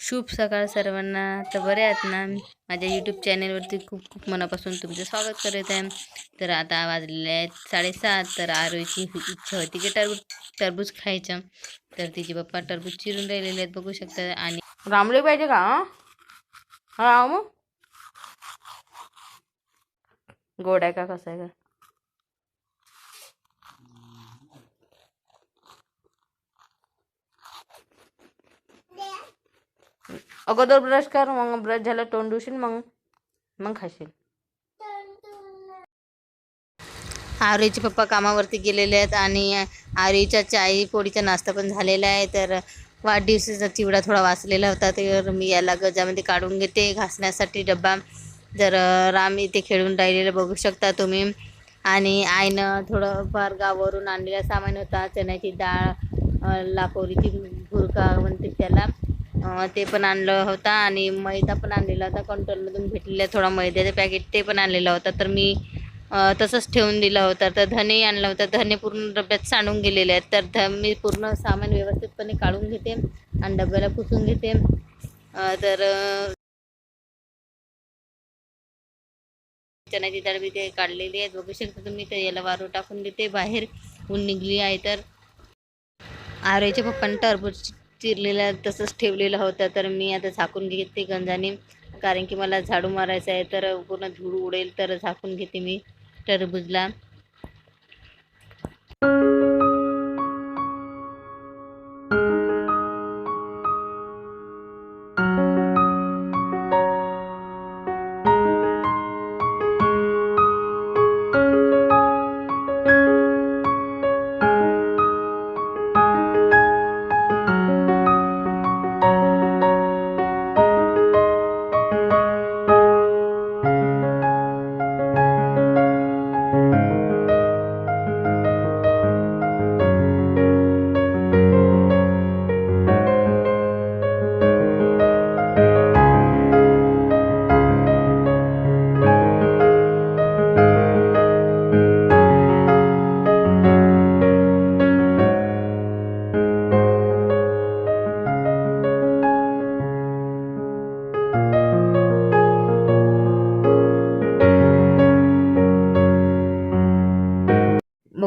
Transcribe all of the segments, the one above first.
शुभ सकाळ सर्वांना. तर बरे आहेत ना? माझ्या यूट्यूब चॅनेलवरती खूप खूप मनापासून तुमचं स्वागत करत आहे. तर आता वाजलेले आहेत साडेसात. तर आरोची इच्छा होती की टरबूज टरबूज खायचं. तर तिचे पप्पा टरबूज चिरून राहिलेले आहेत बघू शकता. आणि रामले पाहिजे का? हा मग गोड आहे का? कसं आहे? का अगोदर ब्रश कर मग ब्रश झालं तोंड धुशील मग मग खाशील. आरोहीचे पप्पा कामावरती गेलेले आहेत आणि आरोहीच्या चाई पोळीचा नाश्ता पण झालेला आहे. तर वाढदिवसाचा चिवडा थोडा वाचलेला होता तर मी याला गजामध्ये काढून घेते. घासण्यासाठी डब्बा. जर राम इथे खेळून राहिलेलं बघू शकता तुम्ही. आणि आईनं थोडंफार गावावरून आणलेला सामान होता. चण्याची डाळ लाकोरीची भुरका म्हणते त्याला. ते पण आणलं होता आणि मैदा पण आणलेला होता. कंट्रोलमधून भेटलेला थोडा मैद्याचं पॅकेट ते पण आणलेला होता. तर मी तसंच ठेवून दिला होता. तर धने आणला होता. धने पूर्ण डब्यात सांडून गेलेले आहेत. तर ध मी पूर्ण सामान व्यवस्थितपणे काढून घेते आणि डब्याला पुसून घेते. तर चण्याची डाळ मी ते काढलेली आहेत बघू शकता तुम्ही तर याला वारू टाकून देते. बाहेर ऊन निघली आहे तर. आरेच्या पप्पांनी टरबूज चिरलेला तसंच ठेवलेलं होतं तर मी आता झाकून घेते गंजाने. कारण की मला झाडू मारायचं आहे तर पूर्ण धूळ उडेल तर झाकून घेते मी टरबूजला.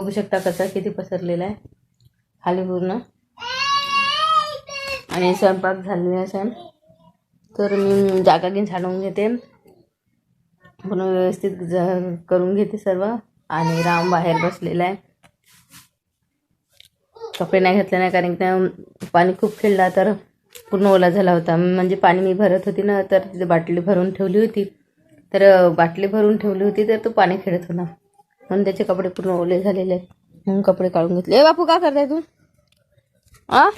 बघू शकता कसा किती पसरलेला आहे. खाली पूर्ण. आणि स्वयंपाक झालेला असेल तर मी जागा घेऊन झाडून घेते. पूर्ण व्यवस्थित ज- करून घेते सर्व. आणि राम बाहेर बसलेला आहे. कपडे नाही घातले नाही कारण की पाणी खूप खेळला तर पूर्ण ओला झाला होता. म्हणजे पाणी मी भरत होती ना तर तिथे बाटली भरून ठेवली होती. तर बाटली भरून ठेवली होती तर तो पाणी खेळत होता. म्हणून त्याचे कपडे पूर्ण ओले झालेले आहेत. म्हणून कपडे काढून घेतले. ए बापू का करताय तू? आ?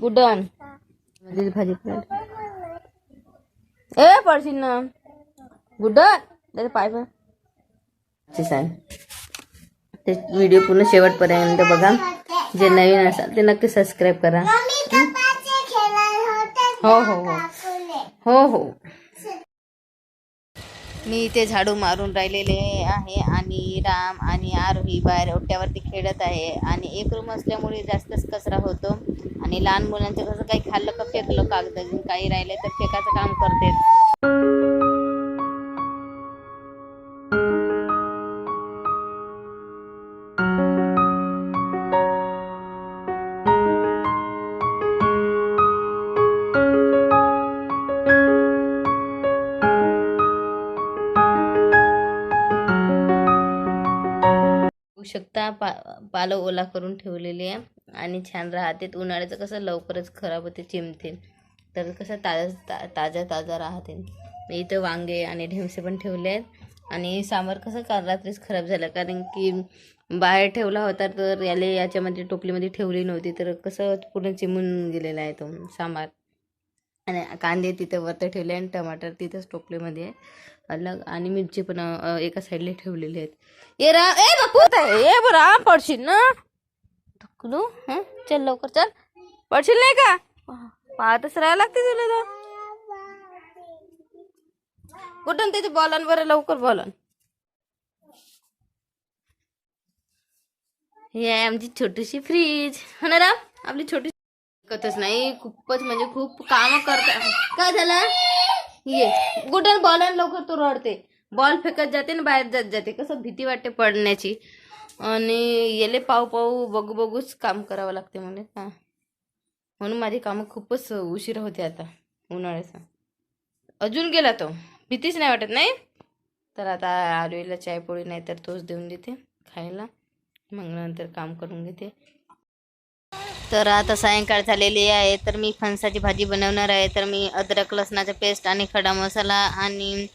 गुडन भाजी. ए पडशील ना. गुड्डन त्याचे पाय पण. सांग. ते व्हिडिओ पूर्ण शेवटपर्यंत बघा. जे नवीन असाल ते नक्की सबस्क्राईब करा. हो हो हो. हो हो. मी इथे झाडू मारून राहिलेले आहे आणि राम आणि आरोही बाहेर ओट्यावरती खेळत आहे आणि एक रूम असल्यामुळे जास्तच कचरा होतो आणि लहान मुलांचं कसं काही खाल्लं का फेकलं कागद काही राहिले तर फेकाचं काम करते. आता पा पालं ओला करून ठेवलेली आहे. आणि छान राहते. उन्हाळ्याचं कसं लवकरच खराब होते चिमते तर कसं ताजा ता ताजा ताजा राहते. इथं वांगे आणि ढेमसे पण ठेवले आहेत. आणि सांबार कसं काल रात्रीच खराब झालं. कारण की बाहेर ठेवला होता तर याले याच्यामध्ये टोपलीमध्ये ठेवली नव्हती. तर कसं पूर्ण चिमून गेलेला आहे तो सांबार आणि कांदे तिथं वरतं ठेवले आणि टमाटर तिथंच टोपलीमध्ये. आहे अलग आणि मिरची पण अ, एका साईडला ठेवलेली आहेत. ए रा ए बापू! ए बरा पडशील ना? ढकलू? हं? चल लवकर चल. पडशील नाही का? पाहतच राहायला लागते तुला तर. कुठून त्याचे बॉलन बरं लवकर बॉलन. ही आहे आमची छोटीशी फ्रीज हो ना राम? आपली छोटी कतच नाही खूपच म्हणजे खूप काम करता काय झालं? ये कुठं बॉल आणि लवकर तो रडते. बॉल फेकत जाते आणि बाहेर जात जाते. कसं भीती वाटते पडण्याची. आणि येले पाहू पाऊ बघू बघूच काम करावं लागते मला का म्हणून माझी कामं खूपच उशिरा होते आता उन्हाळ्याचा. अजून गेला तो. भीतीच नाही वाटत नाही? तर आता आलूला चायपोळी नाही तर तोच देऊन देते खायला. मग नंतर काम करून घेते. तर आता सायंकाळ झालेली आहे तर मी फणसाची भाजी बनवणार आहे. तर मी अद्रक लसणाचा पेस्ट आणि खडा मसाला आणि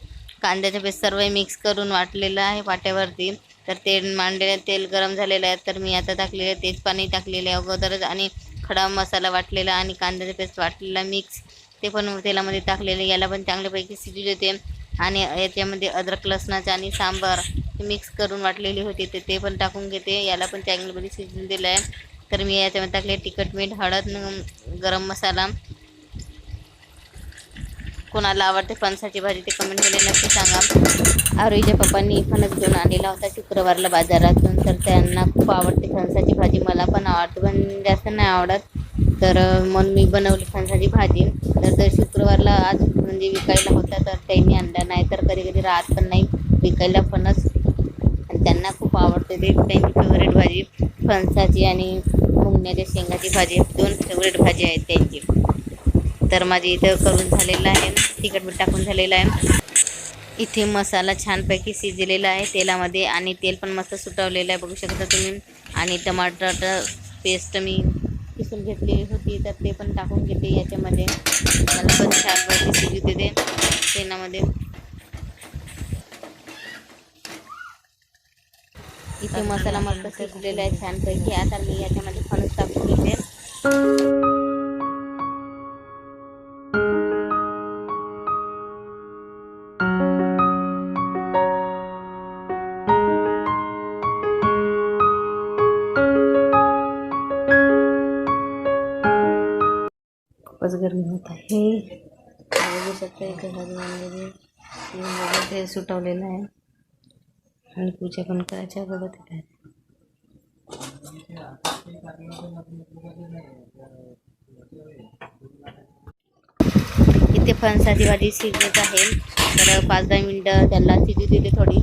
कांद्याचा पेस्ट सर्व मिक्स करून वाटलेलं आहे पाट्यावरती तर तेल मांडलेलं तेल गरम झालेलं आहे तर मी आता टाकलेलं तेच पाणी टाकलेलं आहे अगोदरच आणि खडा मसाला वाटलेला आणि कांद्याचा पेस्ट वाटलेला मिक्स ते पण तेलामध्ये टाकलेलं याला पण चांगल्यापैकी शिजू देते आणि याच्यामध्ये अद्रक लसणाचं आणि सांबार मिक्स करून वाटलेली होती ते ते पण टाकून घेते. याला पण चांगल्यापैकी शिजून दिलं आहे तर मी याच्यामध्ये टाकले तिखट मीठ हळद गरम मसाला. कोणाला आवडते फणसाची भाजी ते कमेंट केले नक्की सांगा. आरोईच्या पप्पांनी फणस घेऊन आणलेला होता शुक्रवारला बाजारातून तर त्यांना खूप आवडते फणसाची भाजी. मला पण आवडते पण जास्त नाही आवडत. तर म्हणून मी बनवली फणसाची भाजी. तर दर शुक्रवारला आज म्हणजे विकायला होता तर त्यांनी आणला. नाही तर कधी कधी राहत पण नाही विकायला फणस त्यांना खूप आवडते. ते त्यांची फेवरेट भाजी फणसाची आणि मुंगण्याच्या शेंगाची भाजी. दोन फेवरेट भाजी आहेत त्यांची. तर माझी इथं करून झालेलं आहे. तिखट मीठ टाकून झालेलं आहे. इथे मसाला छानपैकी शिजलेला आहे तेलामध्ये आणि तेल पण मस्त सुटवलेलं आहे. बघू शकता तुम्ही. आणि टमाटर पेस्ट मी किसून घेतलेली होती तर ते पण टाकून घेते याच्यामध्ये. त्याला पण छानपैकी शिजू देते. तेलामध्ये. इथे मसाला मस्त शिजलेला आहे छानपैकी. आता मी याच्यामध्ये फणस टाकून घेते. गरमी होत आहे. बघू शकता आणि पूजा पण करायच्या बघत आहे इथे फणसाची भाजी शिजत आहे. तर पाच दहा मिनटं त्याला शिजू दिली थोडी.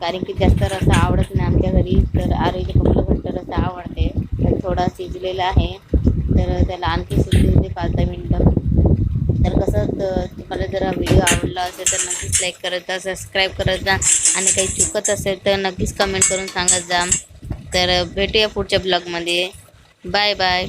कारण की जास्त रसा आवडत नाही आमच्या घरी. तर आरोग्य फक्त घट्ट रसा आवडते. तर थोडा शिजलेला आहे. तर त्याला आणखी शिजू देते पाच दहा मिनटं. तर कसं तुम्हाला जरा व्हिडिओ आवडला असेल तर नक्कीच लाईक करत जा सबस्क्राईब करत जा. आणि काही चुकत असेल तर नक्कीच कमेंट करून सांगत जा. तर भेटूया पुढच्या ब्लॉगमध्ये बाय बाय